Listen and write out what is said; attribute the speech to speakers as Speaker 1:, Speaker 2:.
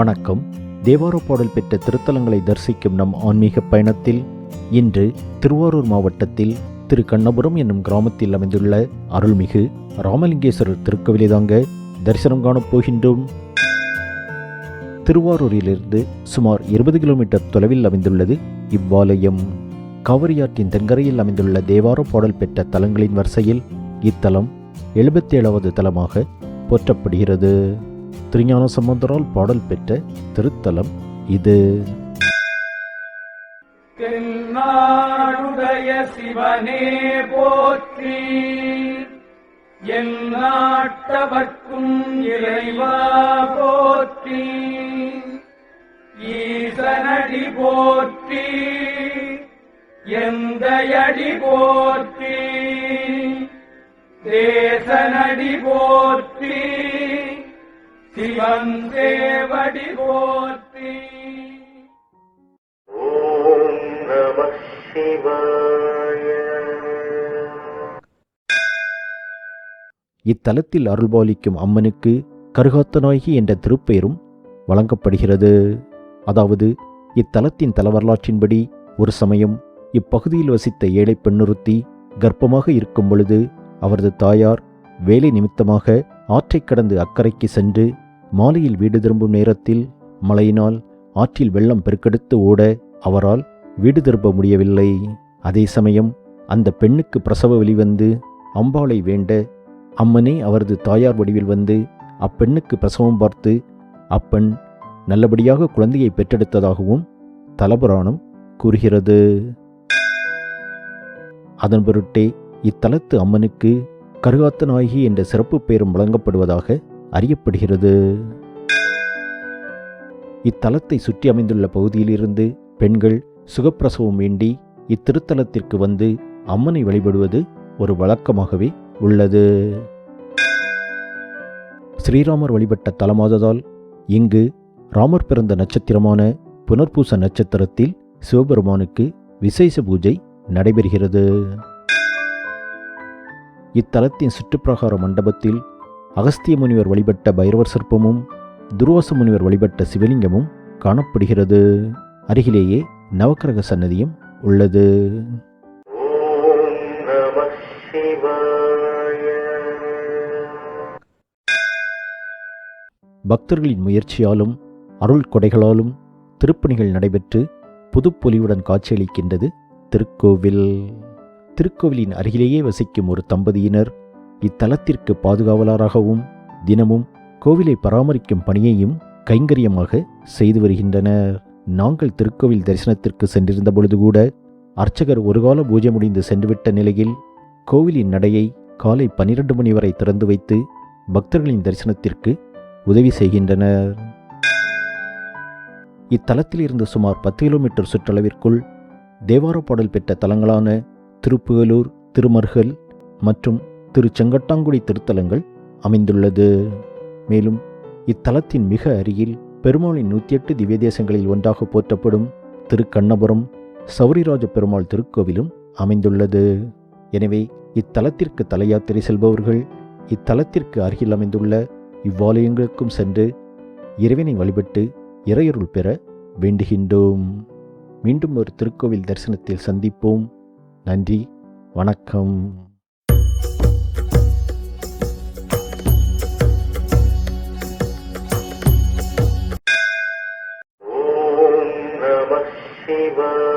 Speaker 1: வணக்கம். தேவார பாடல் பெற்ற திருத்தலங்களை தரிசிக்கும் நம் ஆன்மீக பயணத்தில் இன்று திருவாரூர் மாவட்டத்தில் திரு கண்ணபுரம் என்னும் கிராமத்தில் அமைந்துள்ள அருள்மிகு ராமலிங்கேஸ்வரர் திருக்கோவிலை தாங்க தரிசனம் காணப் போகின்றோம். திருவாரூரிலிருந்து சுமார் இருபது கிலோமீட்டர் தொலைவில் அமைந்துள்ளது இவ்வாலயம். காவிரியாற்றின் தென்கரையில் அமைந்துள்ள தேவார பாடல் பெற்ற தலங்களின் வரிசையில் இத்தலம் எழுபத்தேழாவது தலமாக போற்றப்படுகிறது. திருஞான சம்பந்தரால் பாடல் பெற்ற திருத்தலம் இது.
Speaker 2: தென்னாடுடைய சிவனே போற்றி. என் நாட்டவர்க்கும் இறைவா போற்றி. ஈசனடி போற்றி. எந்த அடி போற்றி. தேசனடி போற்றி. சிவன் போற்றி
Speaker 3: ஓம் நம சிவாய.
Speaker 1: இத்தலத்தில் அருள்பாலிக்கும் அம்மனுக்கு கருகாத்தநாயகி என்ற திருப்பெயரும் வழங்கப்படுகிறது. அதாவது இத்தலத்தின் தலவரலாற்றின்படி ஒரு சமயம் இப்பகுதியில் வசித்த ஏழை பெண்ணுறுத்தி கர்ப்பமாக இருக்கும் பொழுது அவரது தாயார் வேலை நிமித்தமாக ஆற்றை கடந்து அக்கறைக்கு சென்று மாலையில் வீடு திரும்பும் நேரத்தில் மழையினால் ஆற்றில் வெள்ளம் பெருக்கெடுத்து ஓட அவரால் வீடு திரும்ப முடியவில்லை. அதே சமயம் அந்த பெண்ணுக்கு பிரசவ வெளிவந்து அம்பாளை வேண்ட அம்மனே அவரது தாயார் வடிவில் வந்து அப்பெண்ணுக்கு பிரசவம் பார்த்து அப்பெண் நல்லபடியாக குழந்தையை பெற்றெடுத்ததாகவும் தலபுராணம் கூறுகிறது. அதன் பொருட்டே இத்தலத்து அம்மனுக்கு கருகாத்தநாயகி என்ற சிறப்பு பெயரும் வழங்கப்படுவதாக அறியப்படுகிறது. இத்தலத்தை சுற்றி அமைந்துள்ள பகுதியிலிருந்து பெண்கள் சுகப்பிரசவம் வேண்டி இத்திருத்தலத்திற்கு வந்து அம்மனை வழிபடுவது ஒரு வழக்கமாகவே உள்ளது. ஸ்ரீராமர் வழிபட்ட தலமாததால் இங்கு ராமர் பிறந்த நட்சத்திரமான புனர்பூச நட்சத்திரத்தில் சிவபெருமானுக்கு விசேஷ பூஜை நடைபெறுகிறது. இத்தலத்தின் சுற்றுப்பிரகார மண்டபத்தில் அகஸ்திய முனிவர் வழிபட்ட பைரவர் சிற்பமும் துருவச முனிவர் வழிபட்ட சிவலிங்கமும் காணப்படுகிறது. அருகிலேயே நவக்கிரக சன்னதியும் உள்ளது. பக்தர்களின் முயற்சியாலும் அருள் கொடைகளாலும் திருப்பணிகள் நடைபெற்று புதுப்பொலிவுடன் காட்சியளிக்கின்றது திருக்கோவில். திருக்கோவிலின் அருகிலேயே வசிக்கும் ஒரு தம்பதியினர் இத்தலத்திற்கு பாதுகாவலராகவும் தினமும் கோவிலை பராமரிக்கும் பணியையும் கைங்கரியமாக செய்து வருகின்றனர். நாங்கள் திருக்கோவில் தரிசனத்திற்கு சென்றிருந்த பொழுது கூட அர்ச்சகர் ஒருகால பூஜை முடிந்து சென்றுவிட்ட நிலையில் கோவிலின் நடையை காலை பன்னிரண்டு மணி வரை திறந்து வைத்து பக்தர்களின் தரிசனத்திற்கு உதவி செய்கின்றனர். இத்தலத்தில் இருந்து சுமார் பத்து கிலோமீட்டர் சுற்றளவிற்குள் தேவார பாடல் பெற்ற தலங்களான திருப்புகலூர் திருமருகல் மற்றும் திரு செங்கட்டாங்குடி திருத்தலங்கள் அமைந்துள்ளது. மேலும் இத்தலத்தின் மிக அருகில் பெருமாளின் நூற்றி எட்டு திவ்ய தேசங்களில் ஒன்றாக போற்றப்படும் திருக்கண்ணபுரம் சௌரிராஜ பெருமாள் திருக்கோவிலும் அமைந்துள்ளது. எனவே இத்தலத்திற்கு தலையாத்திரை செல்பவர்கள் இத்தலத்திற்கு அருகில் அமைந்துள்ள இவ்வாலயங்களுக்கும் சென்று இறைவனை வழிபட்டு இறையருள் பெற வேண்டுகின்றோம். மீண்டும் ஒரு திருக்கோவில் தரிசனத்தில் சந்திப்போம். நன்றி. வணக்கம்.
Speaker 3: river.